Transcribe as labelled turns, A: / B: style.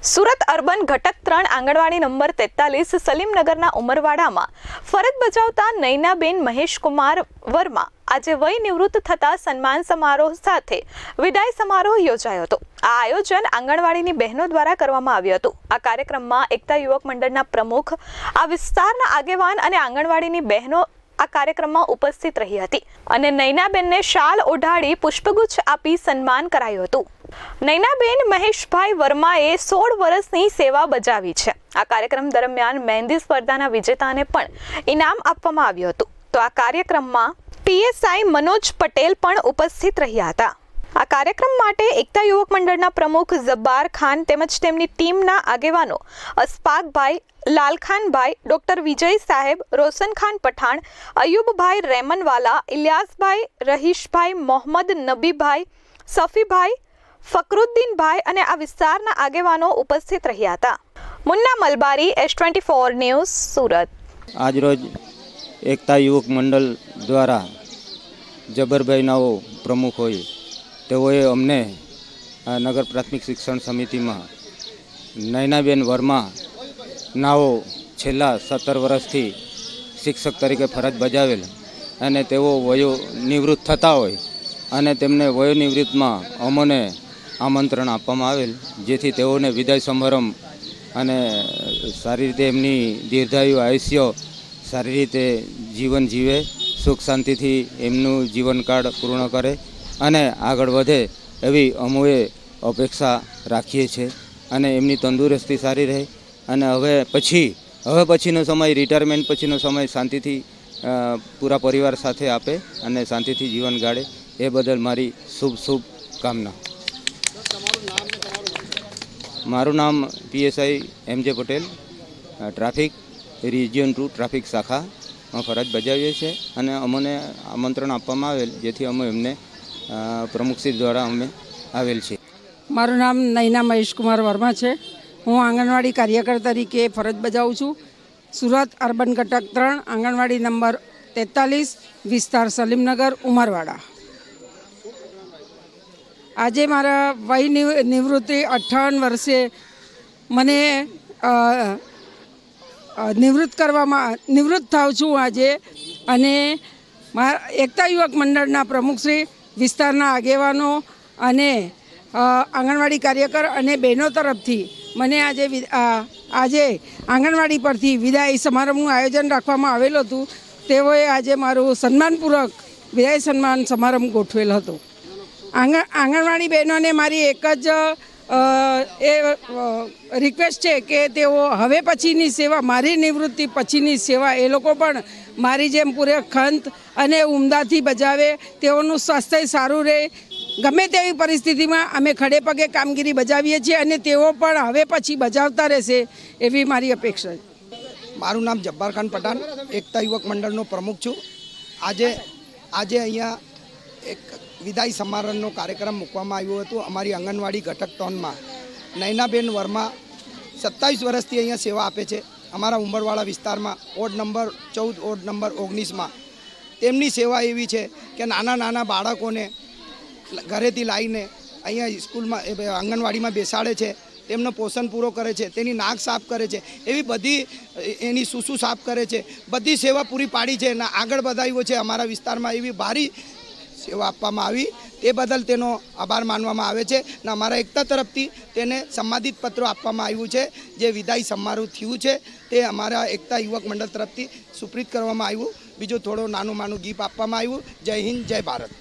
A: Surat urban ઘટક ત્રણ આંગણવાડી number તેતાલીસ સલીમનગરના ઉમરવાડામાં ફરજ બજાવતા નૈનાબેન મહેશકુમાર વર્મા આજે વય નિવૃત્ત થતા સન્માન સમારોહ સાથે વિદાય સમારોહ યોજાયો હતો. આ આયોજન આંગણવાડીની બહેનો દ્વારા કરવામાં આવ્યું હતું. આ કાર્યક્રમમાં એકતા યુવક મંડળના પ્રમુખ, આ વિસ્તારના આગેવાન અને આંગણવાડીની બહેનો આ કાર્યક્રમમાં ઉપસ્થિત રહી હતી અને નૈનાબેનને શાલ ઓઢાડી પુષ્પગુચ્છ આપી સન્માન કરાયું હતું. નૈનાબેન મહેશભાઈ વર્માએ સોળ વર્ષની સેવા બજાવી છે. આ કાર્યક્રમ દરમિયાન મહેંદી સ્પર્ધાના વિજેતાને પણ ઇનામ આપવામાં આવ્યું હતું. તો આ કાર્યક્રમમાં પીએસઆઈ મનોજ પટેલ પણ ઉપસ્થિત રહ્યા હતા. આ કાર્યક્રમ માટે એકતા યુવક મંડળના પ્રમુખ જબ્બાર ખાન તેમજ તેમની ટીમના આગેવાનો અસ્પાકભાઈ, લાલખાનભાઈ, ડોક્ટર વિજય સાહેબ, રોશનખાન પઠાણ, અયુબભાઈ રેમનવાલા, ઇલિયાસભાઈ રહીશભાઈ, મોહમ્મદ નબીભાઈ, સફીભાઈ ફકરુદ્દીનભાઈ અને આ વિસ્તારના આગેવાનો ઉપસ્થિત રહ્યા હતા. Munna Malbari, S twenty four news, Surat.
B: આજરોજ એકતા યુવક મંડળ દ્વારા જબરભાઈ નાઓ પ્રમુખ હોય, તેઓએ અમને નગર પ્રાથમિક શિક્ષણ સમિતિમાં નયનાબેન વર્મા નાઓ છેલ્લા સત્તર વર્ષથી શિક્ષક તરીકે ફરજ બજાવેલ અને તેઓ વયો નિવૃત્ત થતા હોય અને તેમને વયોનિવૃત્તમાં અમોને આમંત્રણ આપવામાં આવેલ, જેથી તેઓને વિદાય સમારંભ અને સારી રીતે એમની દીર્ઘાયુ આયુષ્ય સારી રીતે જીવન જીવે, સુખ શાંતિથી એમનું જીવનકાળ પૂર્ણ કરે અને આગળ વધે એવી અમુએ અપેક્ષા રાખીએ છીએ અને એમની તંદુરસ્તી સારી રહે. અને હવે પછી, હવે પછીનો સમય રિટાયરમેન્ટ પછીનો સમય શાંતિથી પૂરા પરિવાર સાથે આપે અને શાંતિથી જીવન ગાળે. એ બદલ મારી શુભ શુભ કામના. મારું નામ PSI M J Patel traffic region two traffic શાખામાં ફરજ બજાવીએ છીએ અને અમને આમંત્રણ આપવામાં આવેલ, જેથી અમે એમને પ્રમુખશ્રી દ્વારા અમે આવેલ છીએ.
C: મારું નામ નૈના મહેશકુમાર વર્મા છે. હું આંગણવાડી કાર્યકર તરીકે ફરજ બજાવું છું. સુરત અર્બન ઘટક ત્રણ, આંગણવાડી નંબર તેતાલીસ, વિસ્તાર સલીમનગર, ઉમરવાડા. આજે મારા વય નિવ- નિવૃત્તિ અઠ્ઠાવન વર્ષે મને નિવૃત્ત કરવામાં, નિવૃત્ત થાઉં છું આજે. અને મારા એકતા યુવક મંડળના પ્રમુખશ્રી વિસ્તારના આગેવાનો અને આંગણવાડી કાર્યકર અને બહેનો તરફથી મને આજે આજે આંગણવાડી પરથી વિદાય સમારંભનું આયોજન રાખવામાં આવેલું હતું. તેઓએ આજે મારું સન્માનપૂર્વક વિદાય સન્માન સમારંભ ગોઠવેલ હતો. આંગણ આંગણવાડી બહેનોને મારી એક જ એ રિક્વેસ્ટ છે કે તેઓ હવે પછીની સેવા, મારી નિવૃત્તિ પછીની સેવા, એ લોકો પણ મારી જેમ પૂરે ખંત અને ઉમદાથી બજાવે, તેઓનું સ્વાસ્થ્ય સારું રહે. ગમે તેવી પરિસ્થિતિમાં અમે ખડે પગે કામગીરી બજાવીએ છીએ અને તેઓ પણ હવે પછી બજાવતા રહેશે એવી મારી અપેક્ષા છે.
D: મારું નામ જબ્બાર ખાન પઠાણ, એકતા યુવક મંડળનો પ્રમુખ છું. આજે આજે અહીંયા એક વિદાય સમારંભનો કાર્યક્રમ મૂકવામાં આવ્યો હતો. અમારી આંગણવાડી ઘટક ટોનમાં નૈનાબેન વર્મા સત્તાવીસ વર્ષથી અહીંયા સેવા આપે છે. અમારા ઉંબરવાળા વિસ્તારમાં ઓડ નંબર ચૌદ ઓડ નંબર ઓગણીસમાં તેમની સેવા એવી છે કે નાના નાના બાળકોને ઘરેથી લાવીને અહીંયા સ્કૂલમાં આંગણવાડીમાં બેસાડે છે. તેમનો પોષણ પૂરો કરે છે. તેની નાક સાફ કરે છે. એવી બધી એની સૂસુ સાફ કરે છે. બધી સેવા પૂરી પાડી છે અને આગળ વધાવ્યો છે અમારા વિસ્તારમાં. એવી ભારી સેવા આપવામાં આવી. તે બદલ તેનો આભાર માનવામાં આવે છે અને અમારા એકતા તરફથી તેને સંવાદિત પત્રો આપવામાં આવ્યું છે, જે વિદાય સમારોહ થયું છે. તે અમારા એકતા યુવક મંડળ તરફથી સુપ્રીત કરવામાં આવ્યું. બીજું થોડો નાનું નાનું ગીફ આપવામાં આવ્યું. જય હિન્દ, જય ભારત.